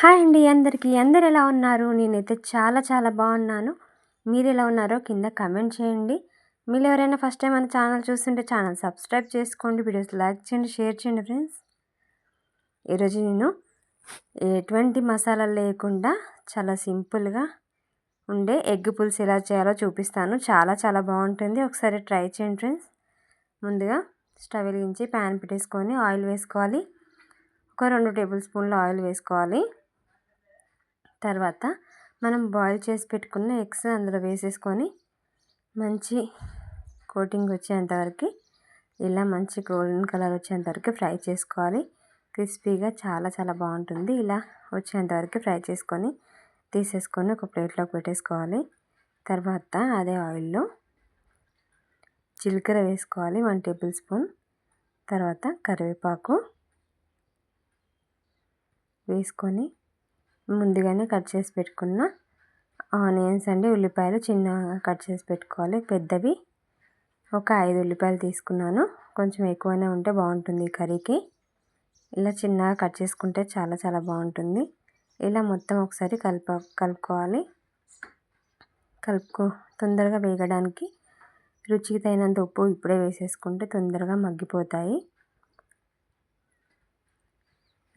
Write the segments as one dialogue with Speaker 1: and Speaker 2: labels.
Speaker 1: Hi అండి అందరికీ. అందరు ఎలా ఉన్నారు? నేనైతే చాలా చాలా బాగున్నాను. మీరు ఎలా ఉన్నారో కింద కమెంట్ చేయండి. మీరు ఎవరైనా ఫస్ట్ టైం మన ఛానల్ చూస్తుంటే ఛానల్ సబ్స్క్రైబ్ చేసుకోండి వీడియోస్ లైక్ చేయండి షేర్ చేయండి ఫ్రెండ్స్. ఈరోజు నేను ఎటువంటి మసాలా లేకుండా చాలా సింపుల్గా ఉండే ఎగ్ పులుసు ఎలా చేయాలో చూపిస్తాను. చాలా చాలా బాగుంటుంది. ఒకసారి ట్రై చేయండి ఫ్రెండ్స్. ముందుగా స్టవ్ వెలిగించి ప్యాన్ పెట్టేసుకొని ఆయిల్ వేసుకోవాలి. ఒక రెండు టేబుల్ స్పూన్ల ఆయిల్ వేసుకోవాలి. తర్వాత మనం బాయిల్ చేసి పెట్టుకున్న ఎగ్స్ అందులో వేసేసుకొని మంచి కోటింగ్ వచ్చేంతవరకు ఇలా మంచి గోల్డెన్ కలర్ వచ్చేంతవరకు ఫ్రై చేసుకోవాలి. క్రిస్పీగా చాలా చాలా బాగుంటుంది. ఇలా వచ్చేంతవరకు ఫ్రై చేసుకొని తీసేసుకొని ఒక ప్లేట్లోకి పెట్టేసుకోవాలి. తర్వాత అదే ఆయిల్లో జీలకర్ర వేసుకోవాలి వన్ టేబుల్ స్పూన్. తర్వాత కరివేపాకు వేసుకొని ముందుగానే కట్ చేసి పెట్టుకున్న ఆనియన్స్ అండి ఉల్లిపాయలు చిన్నగా కట్ చేసి పెట్టుకోవాలి. పెద్దవి ఒక ఐదు ఉల్లిపాయలు తీసుకున్నాను. కొంచెం ఎక్కువనే ఉంటే బాగుంటుంది కర్రీకి. ఇలా చిన్నగా కట్ చేసుకుంటే చాలా చాలా బాగుంటుంది. ఇలా మొత్తం ఒకసారి కలుపు కలుపుకోవాలి. కలుపుకో తొందరగా వేగడానికి రుచికి తగినంత ఉప్పు ఇప్పుడే వేసేసుకుంటే తొందరగా మగ్గిపోతాయి.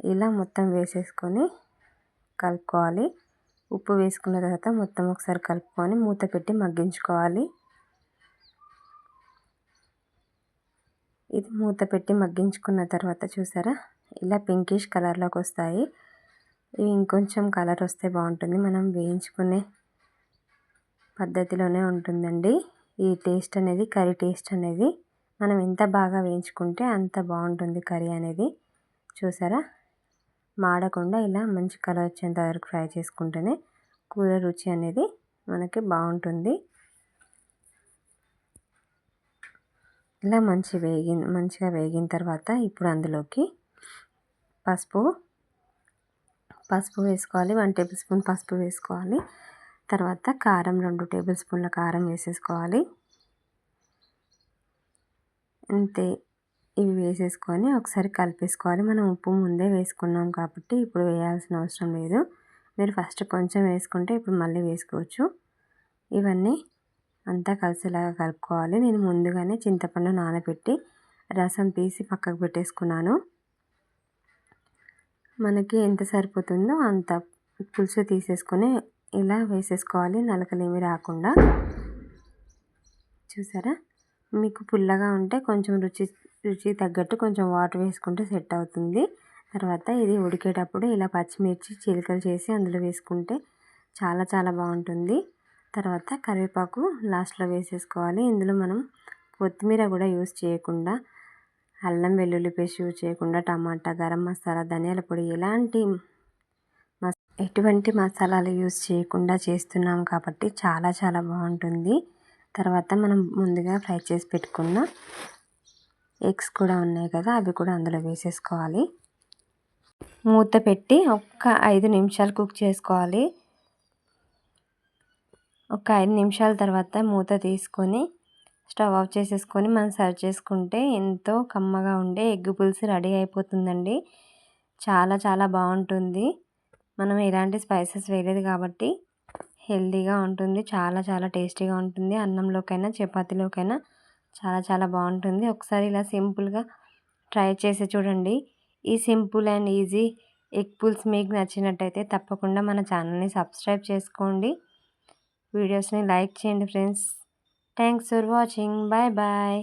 Speaker 1: ఇలా మొత్తం వేసేసుకొని కలుపుకోవాలి. ఉప్పు వేసుకున్న తర్వాత మొత్తం ఒకసారి కలుపుకొని మూత పెట్టి మగ్గించుకోవాలి. ఇది మూత పెట్టి మగ్గించుకున్న తర్వాత చూసారా? ఇలా పింకిష్ కలర్లోకి వస్తాయి. ఇవి ఇంకొంచెం కలర్ వస్తే బాగుంటుంది. మనం వేయించుకునే పద్ధతిలోనే ఉంటుందండి. ఈ టేస్ట్ అనేది కర్రీ టేస్ట్ అనేది మనం ఎంత బాగా వేయించుకుంటే అంత బాగుంటుంది కర్రీ అనేది. చూసారా? మాడకుండా ఇలా మంచి కలర్ వచ్చేంత వరకు ఫ్రై చేసుకుంటేనే కూర రుచి అనేది మనకి బాగుంటుంది. ఇలా మంచి వేగి మంచిగా వేగిన తర్వాత ఇప్పుడు అందులోకి పసుపు పసుపు వేసుకోవాలి. వన్ టేబుల్ స్పూన్ పసుపు వేసుకోవాలి. తర్వాత కారం రెండు టేబుల్ స్పూన్ల కారం వేసేసుకోవాలి. అంతే. ఇవి వేసేసుకొని ఒకసారి కలిపేసుకోవాలి. మనం ఉప్పు ముందే వేసుకున్నాం కాబట్టి ఇప్పుడు వేయాల్సిన అవసరం లేదు. మీరు ఫస్ట్ కొంచెం వేసుకుంటే ఇప్పుడు మళ్ళీ వేసుకోవచ్చు. ఇవన్నీ అంతా కలిసేలాగా కలుపుకోవాలి. నేను ముందుగానే చింతపండు నానబెట్టి రసం తీసి పక్కకు పెట్టేసుకున్నాను. మనకి ఎంత సరిపోతుందో అంత పులుసు తీసేసుకొని ఇలా వేసేసుకోవాలి. నలకలేమి రాకుండా. చూసారా? మీకు పుల్లగా ఉంటే కొంచెం రుచి రుచి తగ్గట్టు కొంచెం వాటర్ వేసుకుంటే సెట్ అవుతుంది. తర్వాత ఇది ఉడికేటప్పుడు ఇలా పచ్చిమిర్చి చిలుకలు చేసి అందులో వేసుకుంటే చాలా చాలా బాగుంటుంది. తర్వాత కరివేపాకు లాస్ట్లో వేసేసుకోవాలి. ఇందులో మనం కొత్తిమీర కూడా యూస్ చేయకుండా అల్లం వెల్లుల్లి పేస్ట్ యూజ్ చేయకుండా టమాటా గరం మసాలా ధనియాల పొడి ఎలాంటి ఎటువంటి మసాలాలు యూజ్ చేయకుండా చేస్తున్నాం కాబట్టి చాలా చాలా బాగుంటుంది. తర్వాత మనం ముందుగా ఫ్రై చేసి పెట్టుకున్న ఎగ్స్ కూడా ఉన్నాయి కదా అవి కూడా అందులో వేసేసుకోవాలి. మూత పెట్టి ఒక్క ఐదు నిమిషాలు కుక్ చేసుకోవాలి. ఒక ఐదు నిమిషాల తర్వాత మూత తీసుకొని స్టవ్ ఆఫ్ చేసేసుకొని మనం సర్వ్ చేసుకుంటే ఎంతో కమ్మగా ఉండే ఎగ్ పులుసు రెడీ అయిపోతుందండి. చాలా చాలా బాగుంటుంది. మనం ఎలాంటి స్పైసెస్ వేయలేదు కాబట్టి హెల్తీగా ఉంటుంది చాలా చాలా టేస్టీగా ఉంటుంది. అన్నంలోకైనా చపాతీలోకైనా చాలా చాలా బాగుంటుంది. ఒకసారి ఇలా సింపుల్గా ట్రై చేసి చూడండి. ఈ simple and easy egg pulls మీకు నచ్చినట్టయితే తప్పకుండా మన ఛానల్ని సబ్స్క్రైబ్ చేసుకోండి. వీడియోస్ని లైక్ చేయండి friends. Thanks for watching. Bye bye.